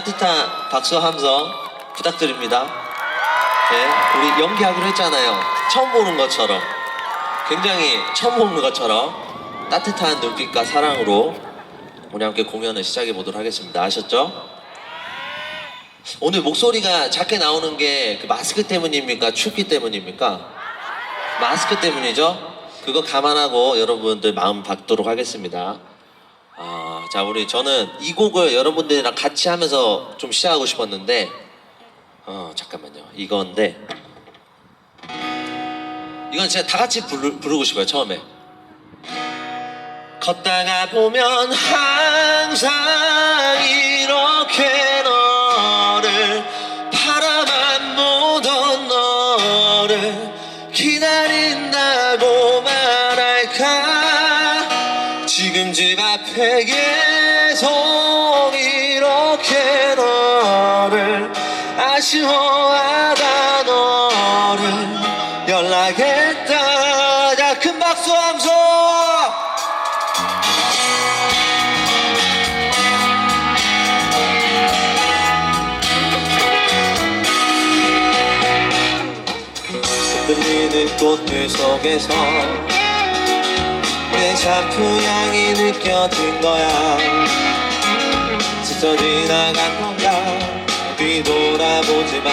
따뜻한 박수 함성 부탁드립니다. 네, 우리 연기하기로 했잖아요. 처음 보는 것처럼 굉장히 처음 보는 것처럼 따뜻한 눈빛과 사랑으로 우리 함께 공연을 시작해 보도록 하겠습니다. 아셨죠? 오늘 목소리가 작게 나오는 게 그 마스크 때문입니까? 춥기 때문입니까? 마스크 때문이죠? 그거 감안하고 여러분들 마음 받도록 하겠습니다. 아, 자, 우리 저는 이 곡을 여러분들이랑 같이 하면서 좀 시작하고 싶었는데, 어, 잠깐만요. 이건데, 이건 진짜 다 같이 부르, 부르고 싶어요, 처음에. 걷다가 보면 항상 이 아쉬워하다 너를 연락했다. 자 큰 박수 함성 흔들리는 꽃들 속에서 내 샤프 향이 느껴진 거야. 스쳐 지나간 뒤돌아보지만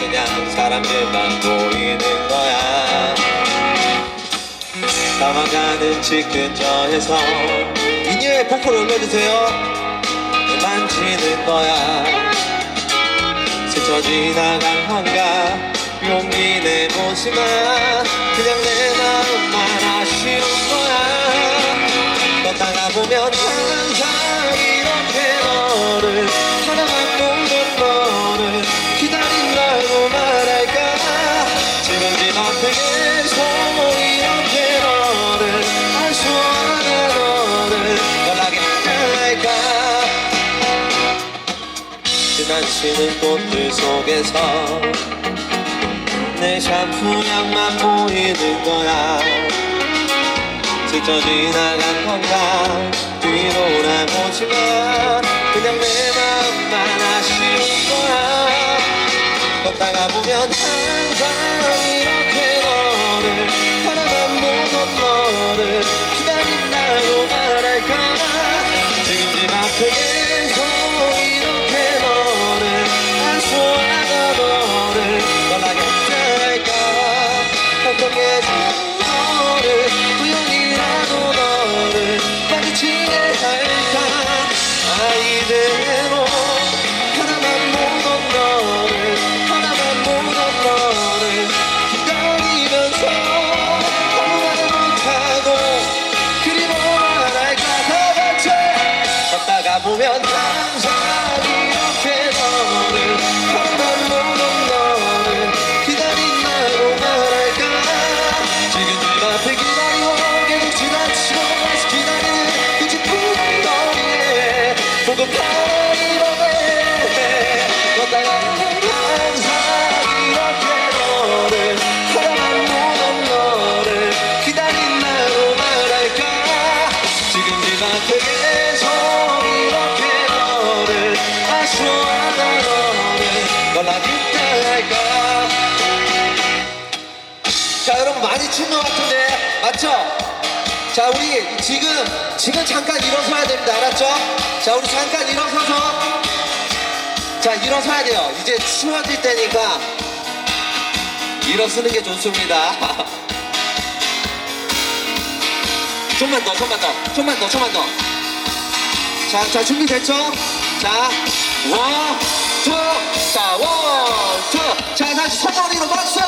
그냥 사람들만 보이는 거야. 다가가는 집 근처에서 미니의 포크를 올려주세요. 만지는 거야. 스쳐 지나간 한가 용기 내보지만 그냥 내 마음만 아쉬운 거야. 걷다가 보면 지나치는 꽃들 속에서 내 샴푸 향만 보이는 거야 스쳐 지나간 건가 뒤돌아보지만 그냥 내 마음만 아쉬운 거야 걷다가 보면 항상 너를 기다린다고 말할까 지금 집 앞에 계속 이렇게 너를 아쉬워하던 너를 연락이 할까 걱정해진 너를 우연이라도 너를 마주치게 할까 아이대 자 우리 지금 지금 잠깐 일어서야 됩니다 알았죠? 자 우리 잠깐 일어서서 자 일어서야 돼요 이제 추워질 때니까 일어서는 게 좋습니다 좀만 더 좀만 더 좀만 더 좀만 더 자, 자 준비됐죠? 자, 원, 투, 자, 원, 투, 자 다시 손머리로 박수!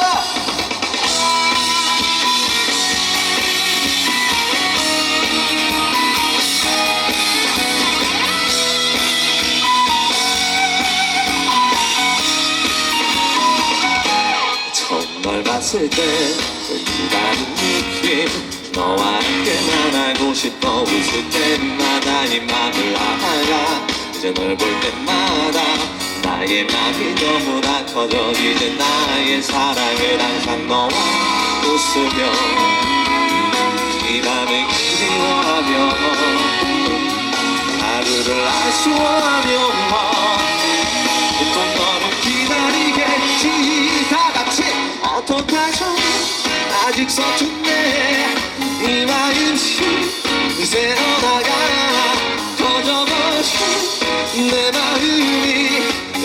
봤을 때그 다른 느낌. 너와 함께만 알고 싶어 웃을 때마다 이 맘을 알아 이제 널 볼 때마다 나의 맘이 너무나 커져 이제 나의 사랑을 항상 너와 웃으며 이 맘을 그리워하며 하루를 아쉬워하 속아서 아직 서툰네 이 마음씨 이제 어나가 터져버린 내 마음이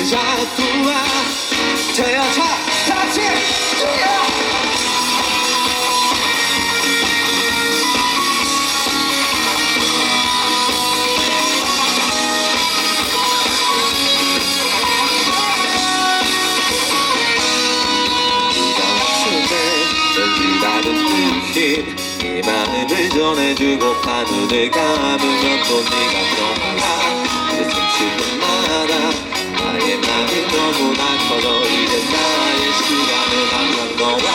자꾸와 태어차. 다시 뛰어! 이 마음을 전해주고 하늘을 감으면 또 네가 떠나 내 숨쉬는 마다 나의 마음이 너무나 커져 이제 나의 시간은 항상 너와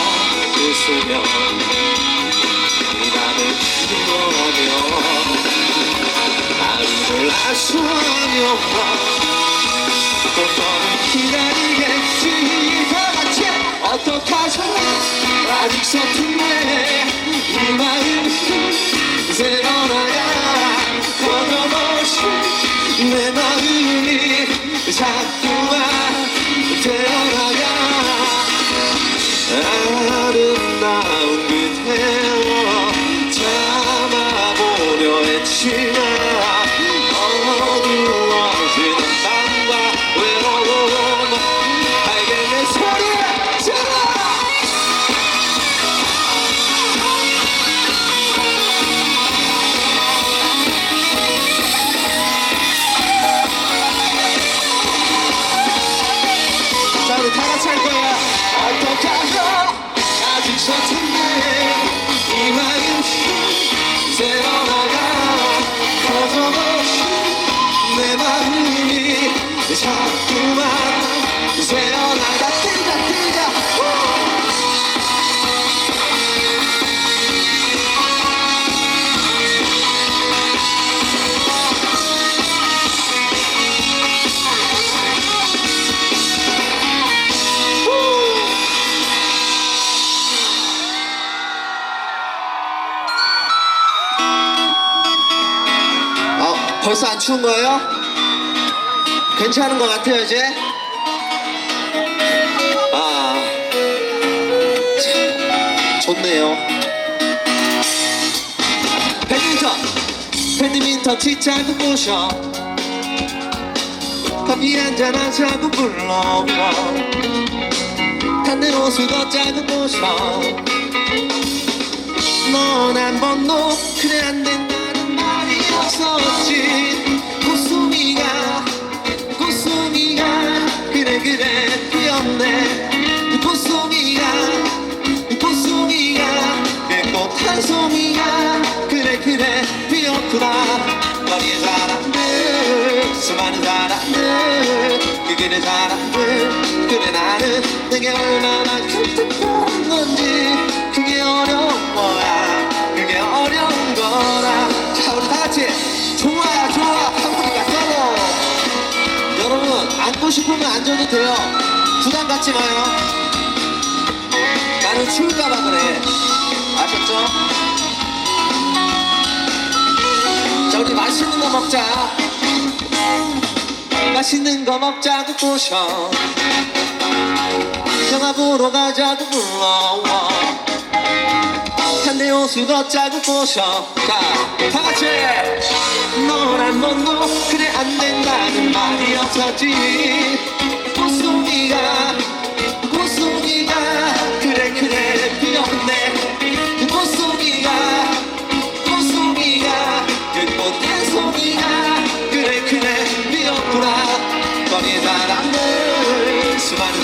웃으며. 이 밤을 기도하며. 마음을 아쉬워하며. 또 너를 기다리겠지 어떡하죠 아직 서툰네 추운 거예요? 괜찮은 것 같아요, 이제? 아, 참, 좋네요. 배드민턴! 배드민턴 티차고 모셔. 커피 한잔 하자고 불러봐. 탄내 옷을 걷자고 모셔. 넌 한 번도 그래 안 된다 사람들 그래 나는 내게 얼마나 기특한 건지 그게 어려운 거야 그게 어려운 거라. 자 우리 다 같이 좋아야 좋아 한국이가 서로 여러분 앉고 싶으면 앉아도 돼요. 부담 갖지 마요. 나는 추울까봐 그래. 아셨죠? 자 우리 맛있는 거 먹자 맛있는 거 먹자고 꼬셔 영화 보러 가자고 불러와. 한대 옷을 걷자고 꼬셔 자 다 같이. 넌한 번도 그래 안 된다는 말이 없었지. 꽃송이가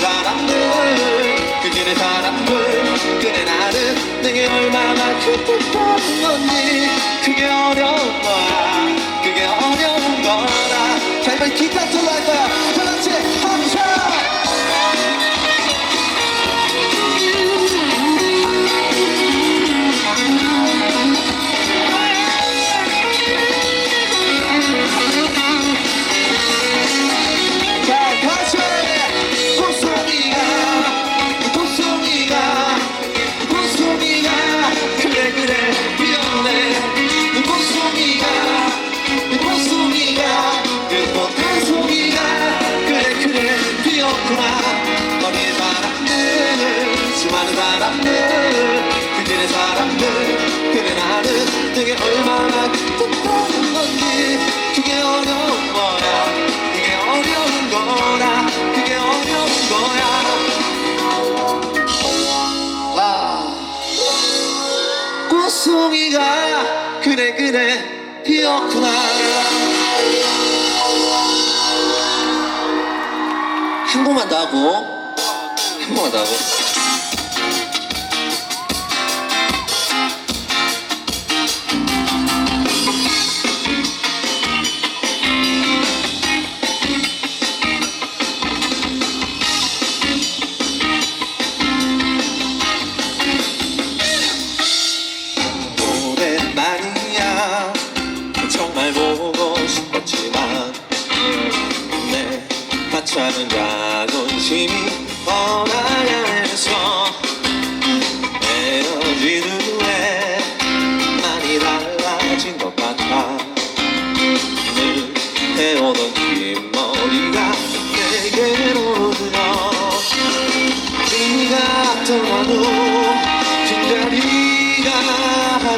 사람들 그 길의 사람들 그래 나는 내게 얼마나 기특한 건지. 그게 어려운 거야. 그게 어려운 자 이번 기타 솔로 할 거야 그래 피었구나. 한 번만 더 하고. 한 번만 더 하고 헤어진 후에 많이 달라진 것 같아. 늘 해오던 긴 머리가 내게로 들어. 네가 떠나도 빈자리가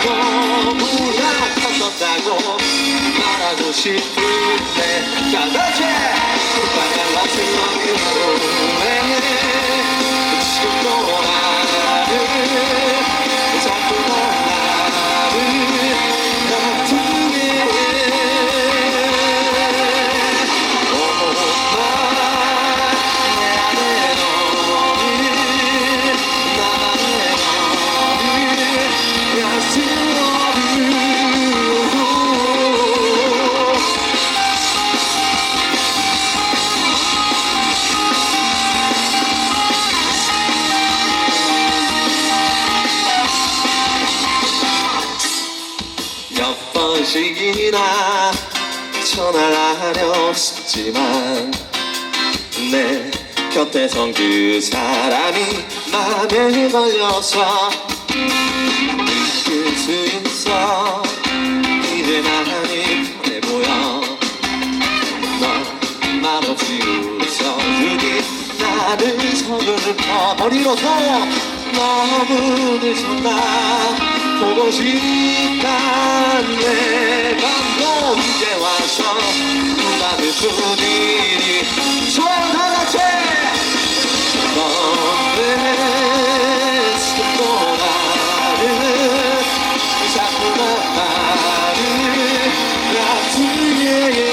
너무 약했었다고 말하고 싶은데. 가다제 빨간 같은 후 몇 번씩이나 전화를 하려 했지만 내 곁에 선 그 사람이 맘에 걸려서 느낄 수 있어 이제 많이 편해 보여. 너 말없이 웃어주니 나를 서글퍼 머리로서 너무 늦었나 보고 싶단 내 맘도 이제 와서 나를 다 같이 너의 슬픈 나를 자꾸만 나를 아프게